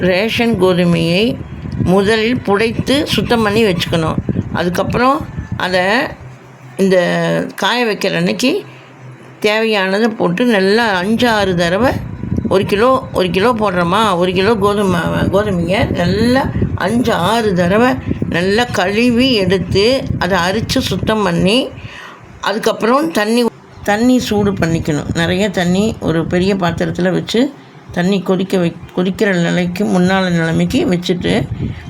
Ration கோதுமையை முதலில் புடைத்து சுத்தம் பண்ணி வச்சுக்கணும். அதுக்கப்புறம் அதை இந்த காய வைக்கிற அன்னைக்கு தேவையானதை போட்டு நல்லா அஞ்சு ஆறு தடவை ஒரு கிலோ ஒரு கிலோ போடுறோமா ஒரு கிலோ கோதுமை கோதுமையை நல்லா அஞ்சு ஆறு தடவை நல்லா கழுவி எடுத்து அதை அரித்து சுத்தம் பண்ணி அதுக்கப்புறம் தண்ணி தண்ணி சூடு பண்ணிக்கணும். நிறைய தண்ணி ஒரு பெரிய பாத்திரத்தில் வச்சு தண்ணி கொதிக்க வை கொதிக்கிற நிலைக்கு முன்னால் நிலைமைக்கு வச்சுட்டு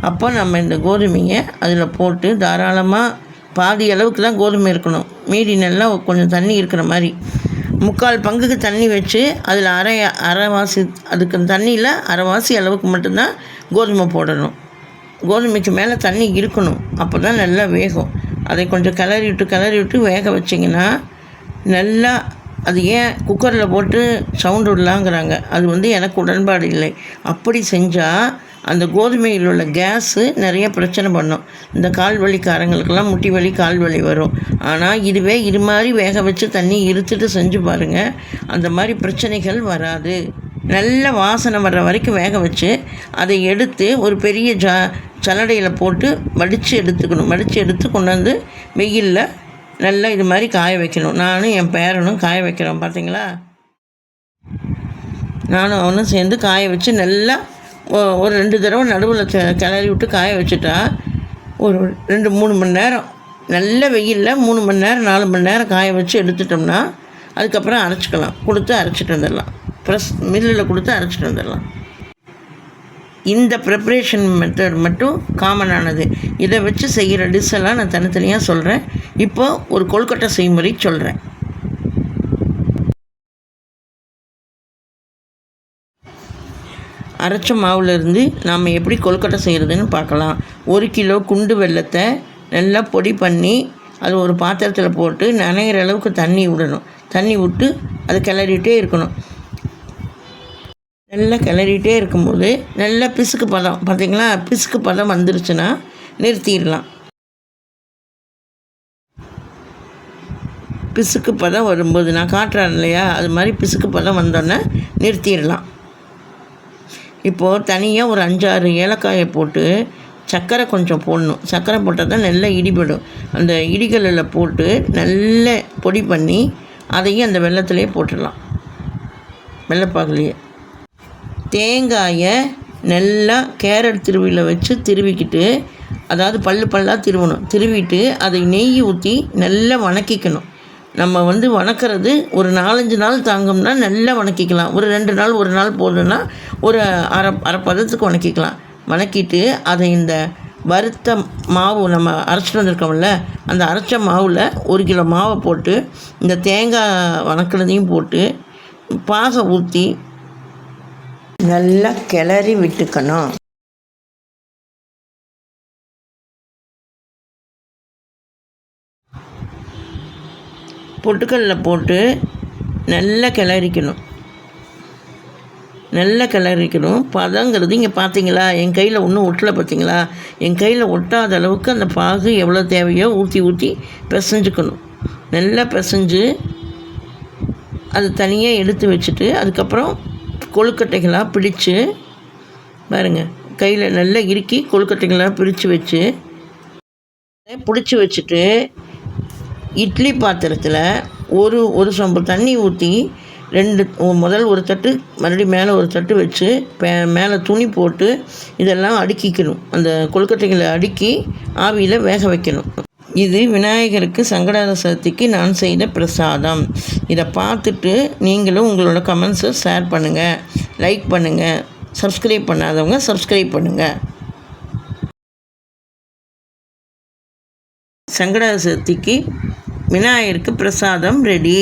அப்போ நம்ம இந்த கோதுமையை அதில் போட்டு தாராளமாக பாதி அளவுக்கு தான் கோதுமை இருக்கணும். மீதி நல்லா கொஞ்சம் தண்ணி இருக்கிற மாதிரி. முக்கால் பங்குக்கு தண்ணி வச்சு அதில் அரை அரைவாசி அதுக்கு தண்ணியில் அரைவாசி அளவுக்கு மட்டும்தான் கோதுமை போடணும். கோதுமைக்கு மேலே தண்ணி இருக்கணும். அப்போ தான் நல்லா வேகும். அதை கொஞ்சம் கிளறி விட்டு கிளறி விட்டு வேக வச்சிங்கன்னா நல்லா அது ஏன் குக்கரில் போட்டு சவுண்டு விடலாங்கிறாங்க. அது வந்து எனக்கு உடன்பாடு இல்லை. அப்படி செஞ்சால் அந்த கோதுமையில் உள்ள கேஸு நிறைய பிரச்சனை பண்ணும். இந்த கால் வலிக்காரங்களுக்கெல்லாம் முட்டி வலி கால் வலி வரும். ஆனால் இதுவே இது மாதிரி வேக வச்சு தண்ணி இருத்துட்டு செஞ்சு பாருங்கள் அந்த மாதிரி பிரச்சனைகள் வராது. நல்ல வாசனை வர்ற வரைக்கும் வேக வச்சு அதை எடுத்து ஒரு பெரிய ஜா சலடையில் போட்டு வடித்து எடுத்துக்கணும். வடித்து எடுத்து கொண்டு வந்து வெயிலில் நல்லா இது மாதிரி காய வைக்கணும். நானும் என் பேரனும் காய வைக்கிறோம். பார்த்தீங்களா நானும் அவனும் சேர்ந்து காய வச்சு நல்லா ஒ- ஒரு ரெண்டு தடவை நடுவில் கிளறி விட்டு காய வச்சுட்டா ஒரு ரெண்டு மூணு மணி நேரம். நல்ல வெயிலில் மூணு மணி நேரம் நாலு மணி நேரம் காய வச்சு எடுத்துட்டோம்னா அதுக்கப்புறம் அரைச்சிக்கலாம். கொடுத்து அரைச்சிட்டு வந்துடலாம். ப்ரெஸ் மில்லில் கொடுத்து அரைச்சிட்டு வந்துடலாம். இந்த ப்ரிப்ரேஷன் மெத்தட் மட்டும் காமனானது இதை வச்சு செய்கிற டிஷ் எல்லாம் நான் தனித்தனியாக சொல்கிறேன் இப்போ ஒரு கொல்கட்டை செய்முறை சொல்கிறேன் அரைச்ச மாவுலேருந்து நாம் எப்படி கொழுக்கட்டை செய்கிறதுன்னு பார்க்கலாம். ஒரு கிலோ குண்டு வெல்லத்தை நல்லா பொடி பண்ணி அது ஒரு பாத்திரத்தில் போட்டு நனைகிற அளவுக்கு தண்ணி விடணும். தண்ணி விட்டு அதை கிளறிட்டே இருக்கணும். நல்லா கிளறிட்டே இருக்கும்போது நல்லா பிசுக்கு பதம் பார்த்தீங்களா? பிசுக்கு பதம் வந்துருச்சுன்னா நிறுத்திடலாம். பிசுக்கு பதம் வரும்போது நான் காட்டுறேன் இல்லையா? அது மாதிரி பிசுக்கு பதம் வந்தோடனே நிறுத்திடலாம். இப்போது தனியாக ஒரு அஞ்சாறு ஏலக்காயை போட்டு சர்க்கரை கொஞ்சம் போடணும். சர்க்கரை போட்டால் தான் நல்லா இடிபடும். அந்த இடிகளில் போட்டு நல்ல பொடி பண்ணி அதையும் அந்த வெள்ளத்துலேயே போட்டுடலாம். வெள்ளைப்பாகுலையே. தேங்காயை நல்லா கேரட் திருவியில் வச்சு திருவிக்கிட்டு அதாவது பல்லு பல்லாக திருவணும். திருவிட்டு அதை நெய் ஊற்றி நல்லா வணக்கிக்கணும். நம்ம வந்து வணக்கிறது ஒரு நாலஞ்சு நாள் தாங்கும்னா நல்லா வணக்கிக்கலாம். ஒரு ரெண்டு நாள் ஒரு நாள் போதுன்னா ஒரு அரை அரை பதத்துக்கு வணக்கிக்கலாம். வணக்கிட்டு அதை இந்த வறுத்த மாவு நம்ம அரைச்சிட்டு வந்திருக்கோம்ல அந்த அரைச்ச மாவில் ஒரு கிலோ மாவை போட்டு இந்த தேங்காய் வணக்கினதையும் போட்டு பாகை ஊற்றி நல்லா கிளறி விட்டுக்கணும். பொட்டுக்கல்ல போட்டு நல்லா கிளறிக்கணும். நல்லா கிளறிக்கணும். பதங்கிறது இங்கே பார்த்தீங்களா என் கையில் ஒன்றும் ஒட்டலை பார்த்தீங்களா என் கையில் ஒட்டாத அளவுக்கு அந்த பாகு எவ்வளோ தேவையோ ஊற்றி ஊற்றி பிசைஞ்சுக்கணும். நல்லா பிசைஞ்சு அது தனியாக எடுத்து வச்சுட்டு அதுக்கப்புறம் கொழுக்கட்டைகளாக பிடிச்சு பாருங்கள் கையில் நல்லா இறுக்கி கொழுக்கட்டைகளாக பிரித்து வச்சு பிடிச்சி வச்சுட்டு இட்லி பாத்திரத்தில் ஒரு ஒரு சொம்பு தண்ணி ஊற்றி ரெண்டு முதல் ஒரு தட்டு மறுபடியும் மேலே ஒரு தட்டு வச்சு பே மேலே துணி போட்டு இதெல்லாம் அடுக்கிக்கணும். அந்த கொழுக்கட்டைகளை அடுக்கி ஆவியில் வேக வைக்கணும். இது விநாயகருக்கு சங்கடார சதுர்த்திக்கு நான் செய்த பிரசாதம். இதை பார்த்துட்டு நீங்களும் உங்களோட கமெண்ட்ஸை ஷேர் பண்ணுங்கள் லைக் பண்ணுங்கள் சப்ஸ்கிரைப் பண்ணாதவங்க சப்ஸ்கிரைப் பண்ணுங்கள் சங்கடார சதுர்த்திக்கு விநாயகருக்கு பிரசாதம் ரெடி